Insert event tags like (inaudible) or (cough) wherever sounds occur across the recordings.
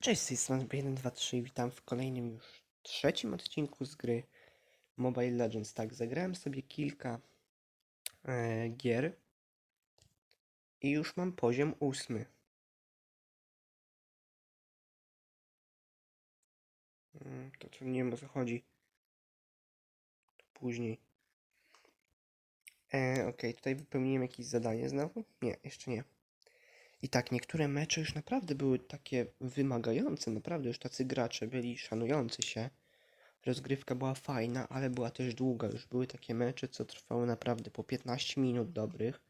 Cześć, z tej strony 1, 2, 3 i witam w kolejnym już trzecim odcinku z gry Mobile Legends. Tak, zagrałem sobie kilka e, gier i już mam poziom ósmy. Mm, To co nie wiem o co chodzi. To później. E, Okej, tutaj wypełniłem jakieś zadanie znowu? Nie, jeszcze nie. I tak, niektóre mecze już naprawdę były takie wymagające, naprawdę już tacy gracze byli szanujący się. Rozgrywka była fajna, ale była też długa. Już były takie mecze, co trwały naprawdę po 15 minut dobrych.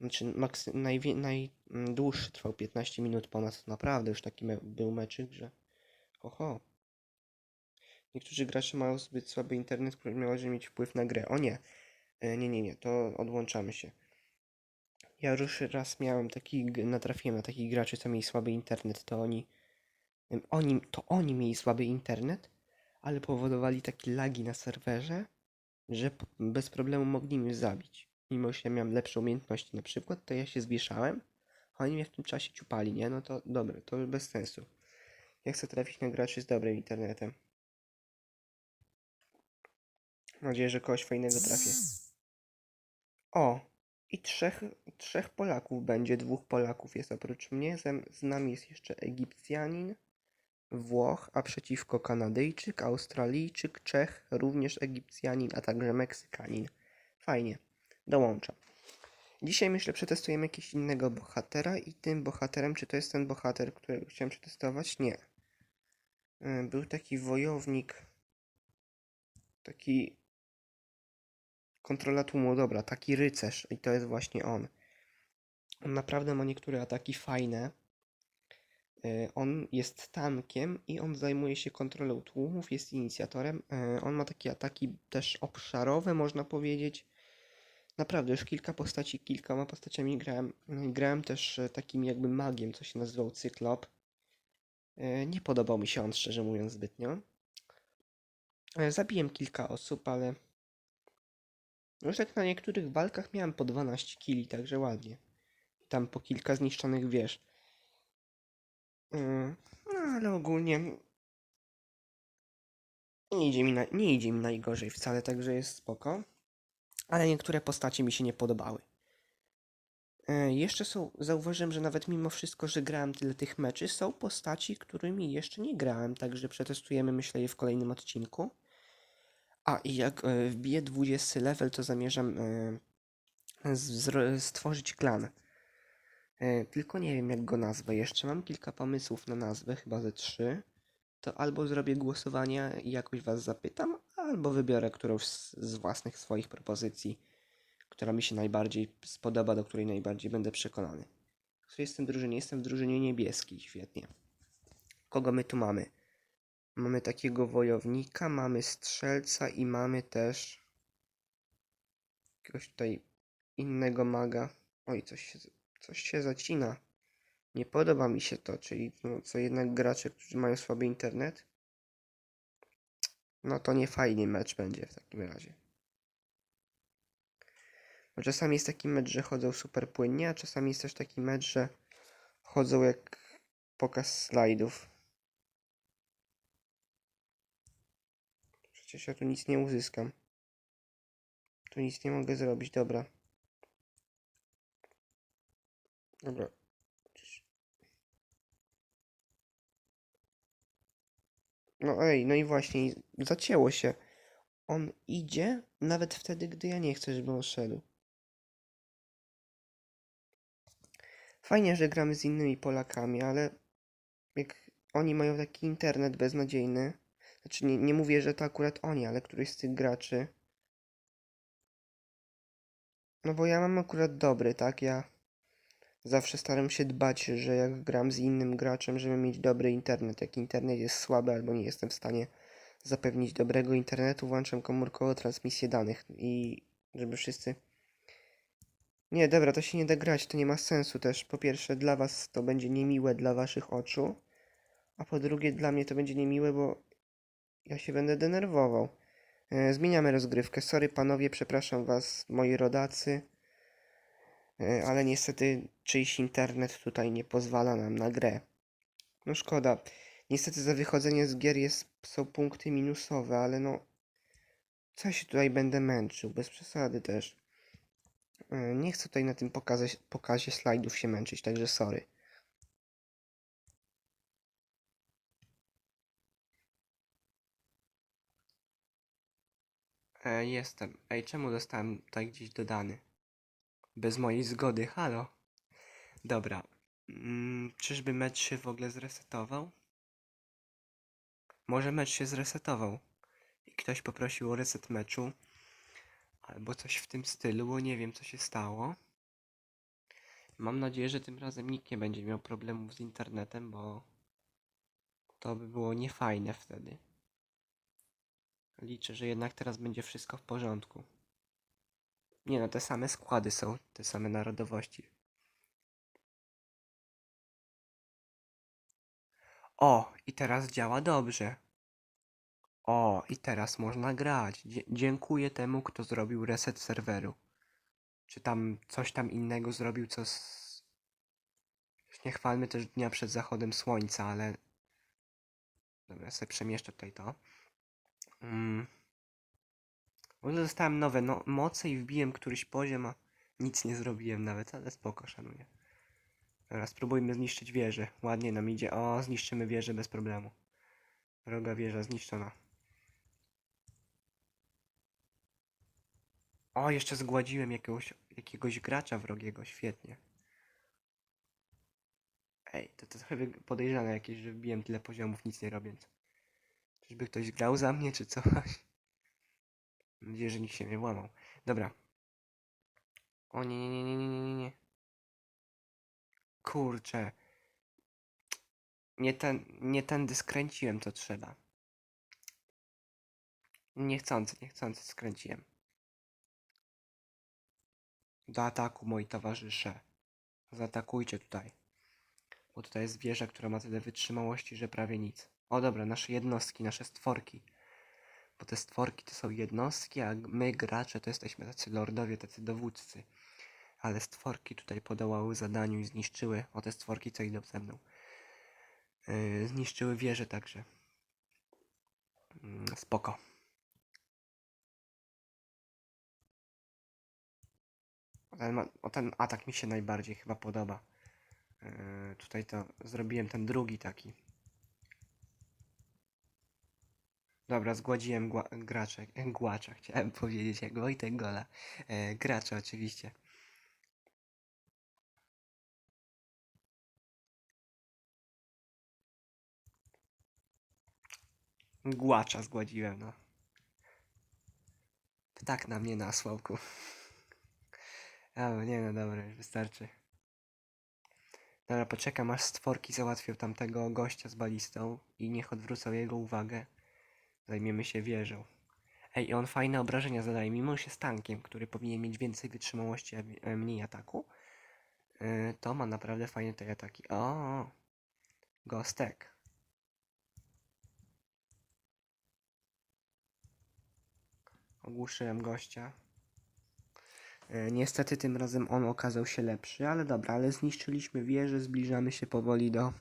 Znaczy, maksy, najwie, najdłuższy trwał 15 minut ponad. Naprawdę już taki me był meczyk, że oho. Niektórzy gracze mają zbyt słaby internet, który może mieć wpływ na grę. O nie, E, nie, nie, nie, to odłączamy się. Ja już raz miałem taki, natrafiłem na takich graczy, co mieli słaby internet, to oni, oni, to oni mieli słaby internet, ale powodowali takie lagi na serwerze, że bez problemu mogli mnie zabić. Mimo, że ja miałem lepsze umiejętności na przykład, to ja się zwieszałem, a oni mnie w tym czasie ciupali, nie? No to dobre, to bez sensu. Ja chcę trafić na graczy z dobrym internetem. Mam nadzieję, że kogoś fajnego trafię. O! I trzech, trzech Polaków będzie, dwóch Polaków jest oprócz mnie. Z, z nami jest jeszcze Egipcjanin, Włoch, a przeciwko Kanadyjczyk, Australijczyk, Czech, również Egipcjanin, a także Meksykanin. Fajnie, dołączam. Dzisiaj myślę przetestujemy jakiegoś innego bohatera i tym bohaterem, czy to jest ten bohater, którego chciałem przetestować? Nie. Y, Był taki wojownik, taki kontrola tłumu, dobra, taki rycerz i to jest właśnie on. On naprawdę ma niektóre ataki fajne. Y, On jest tankiem i on zajmuje się kontrolą tłumów, jest inicjatorem. Y, On ma takie ataki też obszarowe, można powiedzieć. Naprawdę, już kilka postaci, kilkoma postaciami grałem. Y, Grałem też y, takim jakby magiem, co się nazywał Cyklop. Nie podobał mi się on, szczerze mówiąc, zbytnio. Zabiłem kilka osób, ale już tak na niektórych walkach miałem po 12 kili, także ładnie. Tam po kilka zniszczonych wież. Yy, No ale ogólnie nie idzie, mi na, nie idzie mi najgorzej wcale, także jest spoko. Ale niektóre postacie mi się nie podobały. Yy, Jeszcze są, zauważyłem, że nawet mimo wszystko, że grałem tyle tych meczy, są postaci, którymi jeszcze nie grałem, także przetestujemy myślę je w kolejnym odcinku. A i jak e, wbiję 20 level, to zamierzam e, stworzyć klan. E, Tylko nie wiem jak go nazwę. Jeszcze mam kilka pomysłów na nazwę, chyba ze trzy. To albo zrobię głosowania i jakoś was zapytam, albo wybiorę którąś z, własnych swoich propozycji, która mi się najbardziej spodoba, do której najbardziej będę przekonany. W której jestem drużynie? Jestem w drużynie niebieskiej, świetnie. Kogo my tu mamy? Mamy takiego wojownika, mamy strzelca i mamy też jakiegoś tutaj innego maga. Oj, coś się, coś się zacina. Nie podoba mi się to, czyli no, co jednak gracze, którzy mają słaby internet. No to nie fajny mecz będzie w takim razie. Bo czasami jest taki mecz, że chodzą super płynnie, a czasami jest też taki mecz, że chodzą jak pokaz slajdów. Przecież ja tu nic nie uzyskam. Tu nic nie mogę zrobić, dobra. Dobra. No ej, no i właśnie, zacięło się. On idzie nawet wtedy, gdy ja nie chcę, żeby on szedł. Fajnie, że gramy z innymi Polakami, ale jak oni mają taki internet beznadziejny, znaczy nie, nie mówię, że to akurat oni, ale któryś z tych graczy. No bo ja mam akurat dobry, tak? Ja zawsze staram się dbać, że jak gram z innym graczem, żeby mieć dobry internet. Jak internet jest słaby albo nie jestem w stanie zapewnić dobrego internetu, włączam komórkową transmisję danych i żeby wszyscy... Nie, dobra, to się nie da grać, to nie ma sensu też. Po pierwsze, dla was to będzie niemiłe dla waszych oczu, a po drugie, dla mnie to będzie niemiłe, bo ja się będę denerwował. E, Zmieniamy rozgrywkę. Sorry panowie, przepraszam was, moi rodacy. E, Ale niestety czyjś internet tutaj nie pozwala nam na grę. No szkoda. Niestety za wychodzenie z gier jest, są punkty minusowe, ale no... Co się tutaj będę męczył? Bez przesady też. E, Nie chcę tutaj na tym pokazie, pokazie slajdów się męczyć, także sorry. E, jestem. Ej, czemu zostałem tutaj gdzieś dodany? Bez mojej zgody, halo? Dobra. Mm, czyżby mecz się w ogóle zresetował? Może mecz się zresetował i ktoś poprosił o reset meczu, albo coś w tym stylu, bo nie wiem co się stało. Mam nadzieję, że tym razem nikt nie będzie miał problemów z internetem, bo to by było niefajne wtedy. Liczę, że jednak teraz będzie wszystko w porządku. Nie no, te same składy są, te same narodowości. O, i teraz działa dobrze. O, i teraz można grać. Dziękuję temu, kto zrobił reset serweru. Czy tam coś tam innego zrobił, co z... Nie chwalmy też dnia przed zachodem słońca, ale... Dobra, ja sobie przemieszczę tutaj to. Mm. Może dostałem nowe no moce i wbiłem któryś poziom, a nic nie zrobiłem nawet, ale spoko, szanuję. Dobra, spróbujmy zniszczyć wieżę. Ładnie nam idzie. O, zniszczymy wieżę bez problemu. Droga wieża zniszczona. O, jeszcze zgładziłem jakiegoś, jakiegoś gracza wrogiego, świetnie. Ej, to, to trochę podejrzane jakieś, że wbiłem tyle poziomów nic nie robiąc. Czyżby ktoś grał za mnie, czy coś? Mam nadzieję, że nikt się nie włamał. Dobra. O nie, nie, nie, nie, nie, nie, nie, nie. Kurczę. Nie ten, nie tędy skręciłem, to trzeba. Niechcący, niechcący skręciłem. Do ataku, moi towarzysze. Zaatakujcie tutaj. Bo tutaj jest wieża, która ma tyle wytrzymałości, że prawie nic. O dobra, nasze jednostki, nasze stworki. Bo te stworki to są jednostki, a my gracze to jesteśmy tacy lordowie, tacy dowódcy. Ale stworki tutaj podołały zadaniu i zniszczyły. O te stworki, co idą ze mną. Yy, zniszczyły wieżę także. Mm, spoko. Ten, ten atak mi się najbardziej chyba podoba. Yy, tutaj to zrobiłem ten drugi taki. Dobra, zgładziłem gła- gracza, e, głacza, chciałem (laughs) powiedzieć, jak Wojtek Gola. E, gracza oczywiście. Głacza zgładziłem, no. Tak na mnie na słowku. Ale (laughs) nie no dobra, już wystarczy. Dobra, poczekam aż stworki załatwią tamtego gościa z balistą i niech odwrócą jego uwagę. Zajmiemy się wieżą. Ej, i on fajne obrażenia zadaje, mimo że jest tankiem, który powinien mieć więcej wytrzymałości, a a mniej ataku. Yy, to ma naprawdę fajne te ataki. O, gostek. Ogłuszyłem gościa. E, Niestety tym razem on okazał się lepszy, ale dobra, ale zniszczyliśmy wieżę, zbliżamy się powoli do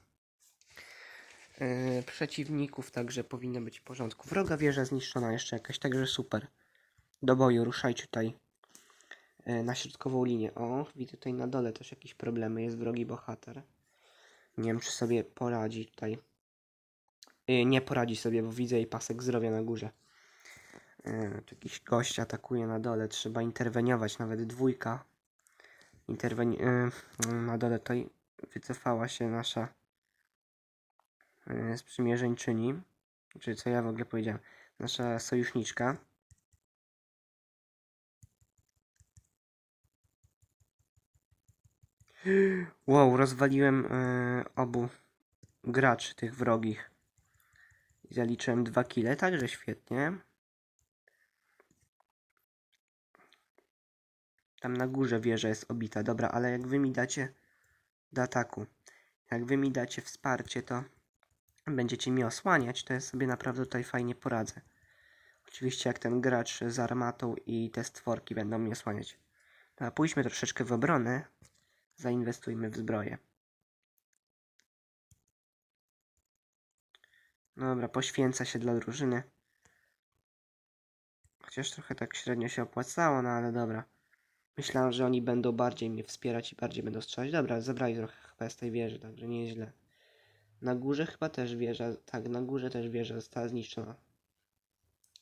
e, przeciwników, także powinno być w porządku. Wroga wieża zniszczona jeszcze jakaś, także super. Do boju, ruszajcie tutaj e, na środkową linię. O, widzę tutaj na dole też jakieś problemy, jest wrogi bohater. Nie wiem, czy sobie poradzi tutaj. E, Nie poradzi sobie, bo widzę jej pasek zdrowia na górze. Tu jakiś gość atakuje na dole, trzeba interweniować, nawet dwójka. Interweni e, na dole tutaj wycofała się nasza sprzymierzeńczyni, czy co ja w ogóle powiedziałem, nasza sojuszniczka. Wow, rozwaliłem e, obu graczy tych wrogich. Zaliczyłem dwa kile, także świetnie. Tam na górze wieża jest obita. Dobra, ale jak wy mi dacie do ataku, jak wy mi dacie wsparcie, to będziecie mi osłaniać, to ja sobie naprawdę tutaj fajnie poradzę. Oczywiście jak ten gracz z armatą i te stworki będą mnie osłaniać. Dobra, pójdźmy troszeczkę w obronę. Zainwestujmy w zbroję. Dobra, poświęca się dla drużyny. Chociaż trochę tak średnio się opłacało, no ale dobra. Myślałem, że oni będą bardziej mnie wspierać i bardziej będą strzelać. Dobra, zabrali trochę chyba z tej wieży, także nieźle. Na górze chyba też wieża, tak, na górze też wieża została zniszczona.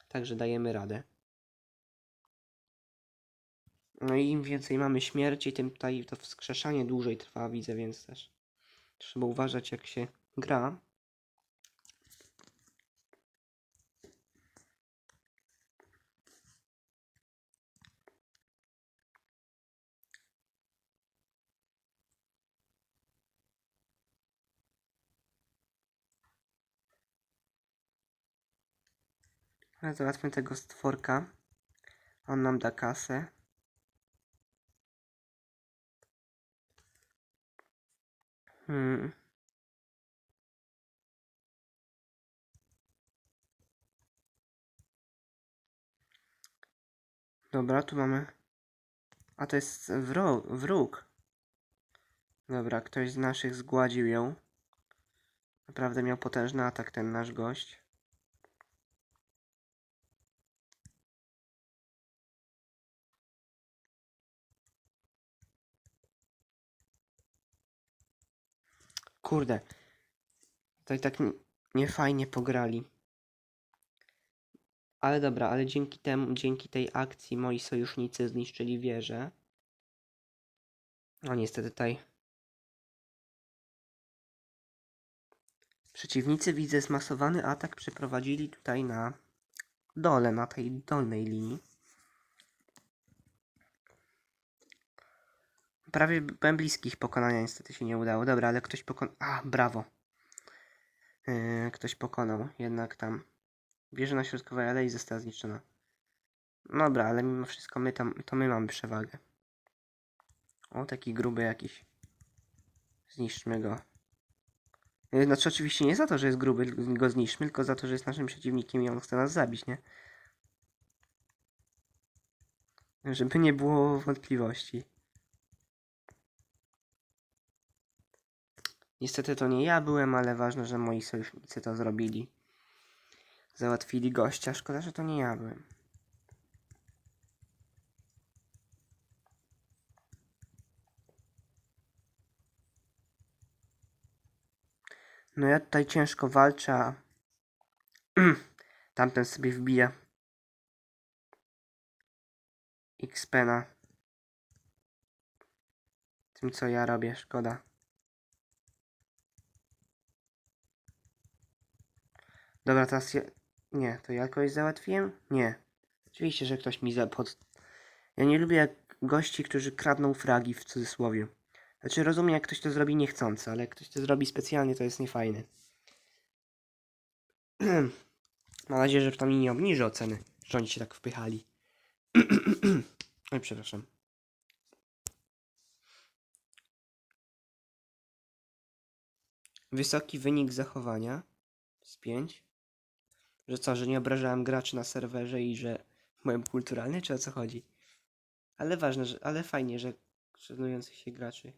Także dajemy radę. No i im więcej mamy śmierci, tym tutaj to wskrzeszanie dłużej trwa, widzę, więc też trzeba uważać jak się gra. Ale załatwmy tego stworka. On nam da kasę. Hmm. Dobra, tu mamy. A to jest wróg. wróg. Dobra, ktoś z naszych zgładził ją. Naprawdę miał potężny atak ten nasz gość. Kurde. Tutaj tak n- niefajnie pograli. Ale dobra, ale dzięki temu, dzięki tej akcji moi sojusznicy zniszczyli wieżę. No niestety tutaj. Przeciwnicy widzę zmasowany atak przeprowadzili tutaj na dole, na tej dolnej linii. Prawie byłem bliski ich pokonania, niestety się nie udało. Dobra, ale ktoś pokonał. A, brawo. Yy, ktoś pokonał, jednak tam. Wieża na środkowej alei została zniszczona. Dobra, ale mimo wszystko my tam, to my mamy przewagę. O, taki gruby jakiś. Zniszczmy go. Yy, Znaczy oczywiście nie za to, że jest gruby, go zniszczmy, tylko za to, że jest naszym przeciwnikiem i on chce nas zabić, nie? Żeby nie było wątpliwości. Niestety to nie ja byłem, ale ważne, że moi sojusznicy to zrobili. Załatwili gościa. Szkoda, że to nie ja byłem. No ja tutaj ciężko walczę, a (clears throat) tamten sobie wbija. XP na tym, co ja robię. Szkoda. Dobra, teraz ja... Nie, to ja kogoś załatwiłem? Nie. Oczywiście, że ktoś mi zapod... Ja nie lubię jak gości, którzy kradną fragi w cudzysłowie. Znaczy rozumiem, jak ktoś to zrobi niechcący, ale jak ktoś to zrobi specjalnie, to jest niefajne. (clears throat) Mam nadzieję, że przynajmniej nie obniży oceny, że oni się tak wpychali. (clears throat) Oj, przepraszam. Wysoki wynik zachowania z 5. Że co, że nie obrażałem graczy na serwerze i że byłem kulturalny, czy o co chodzi? Ale ważne, że, ale fajnie, że szanujących się graczy.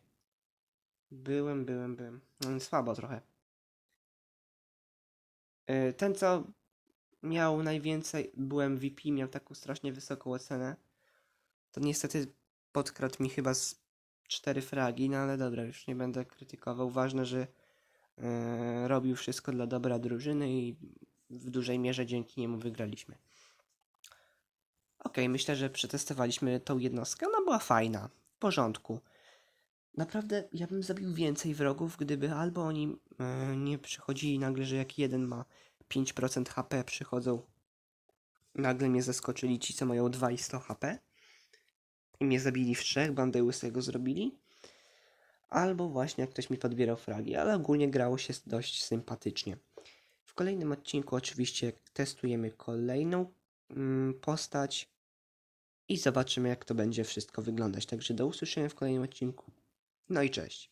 Byłem, byłem, byłem. No, słabo trochę. Yy, Ten, co miał najwięcej, byłem VP, miał taką strasznie wysoką ocenę. To niestety podkradł mi chyba z cztery fragi, no ale dobra, już nie będę krytykował. Ważne, że yy, robił wszystko dla dobra drużyny i w dużej mierze dzięki niemu wygraliśmy. Okej, myślę, że przetestowaliśmy tą jednostkę. Ona była fajna, w porządku. Naprawdę, ja bym zabił więcej wrogów, gdyby albo oni e, nie przychodzili nagle, że jak jeden ma 5% HP, przychodzą. Nagle mnie zaskoczyli ci, co mają 2 i 100 HP. I mnie zabili w trzech, bandę łysego zrobili. Albo właśnie jak ktoś mi podbierał fragi, ale ogólnie grało się dość sympatycznie. Kolejnym odcinku oczywiście testujemy kolejną mm, postać i zobaczymy jak to będzie wszystko wyglądać. Także do usłyszenia w kolejnym odcinku. No i cześć.